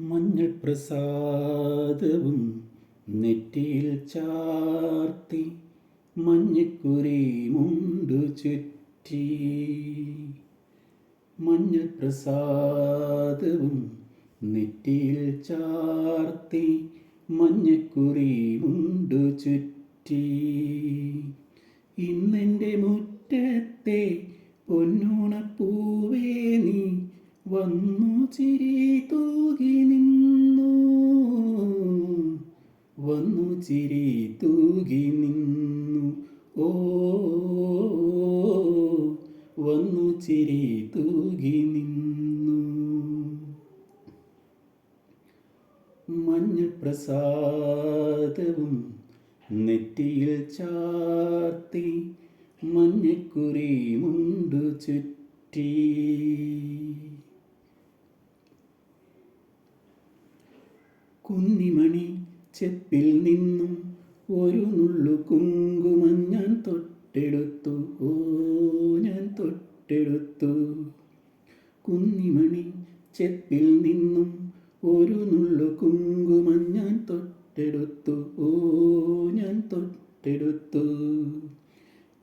മഞ്ഞൾ പ്രസാദവും നെറ്റിയിൽ ചാർത്തി മഞ്ഞക്കുരി മുണ്ടു ചുറ്റി. മഞ്ഞൾ പ്രസാദവും നെറ്റിയിൽ ചാർത്തി മഞ്ഞക്കുറി മുണ്ടു ചുറ്റി. ഇന്നെന്റെ മുറ്റത്തെ പൊന്നോണപ്പൂവേ നീ വന്നു ചിരി. ചിരി തൂകി നിന്നു. ഓ വന്നു ചിരി തൂകി നിന്നു. മഞ്ഞൾ പ്രസാദവും നെറ്റിയിൽ ചാർത്തി മഞ്ഞക്കുറി മുണ്ടു ചുറ്റി. കുന്നിമണി ചെപ്പിൽ നിന്നും ഒരു നുള്ളു കുങ്കുമം ഞാൻ തൊട്ടെടുത്തു. ഓ ഞാൻ തൊട്ടെടുത്തു. കുന്നിമണി ചെപ്പിൽ നിന്നും ഒരു നുള്ളു കുങ്കുമം ഞാൻ തൊട്ടെടുത്തു. ഓ ഞാൻ തൊട്ടെടുത്തു.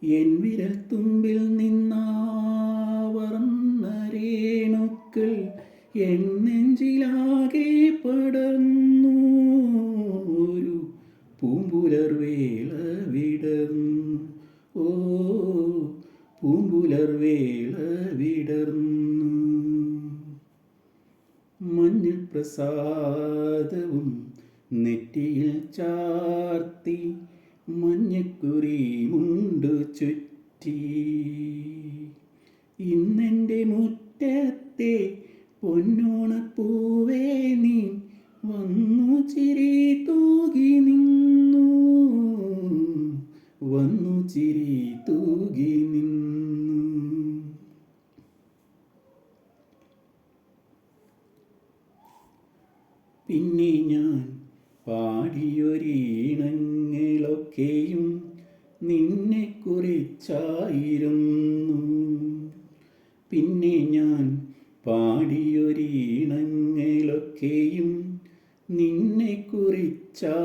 എൻ വിരൽ തുമ്പിൽ നിന്നാവർന്നരേണുക്കൾ എൻ നെഞ്ചിലാകെ പടർന്നു. പൂമ്പുലർവേള വിടർന്നു. ഓ പൂമ്പുലർവേള വിടർന്നു. മഞ്ഞൾ പ്രസാദവും നെറ്റിയിൽ ചാർത്തി മഞ്ഞക്കുറി മുണ്ടു ചുറ്റി. ഇന്നെന്റെ മുറ്റത്തെ പൊന്നോണപ്പൂവേ നീ വന്നു ചിരി തൂകി നിന്നു വന്നു ചിരി തൂകി നിന്നു. പിന്നെ ഞാൻ പാടിയൊരീണങ്ങളൊക്കെയും നിന്നെ കുറിച്ചായിരുന്നു. പിന്നെ ഞാൻ പാടിയൊരീണങ്ങളൊക്കെയും നിന്നെ കുറിച്ചാ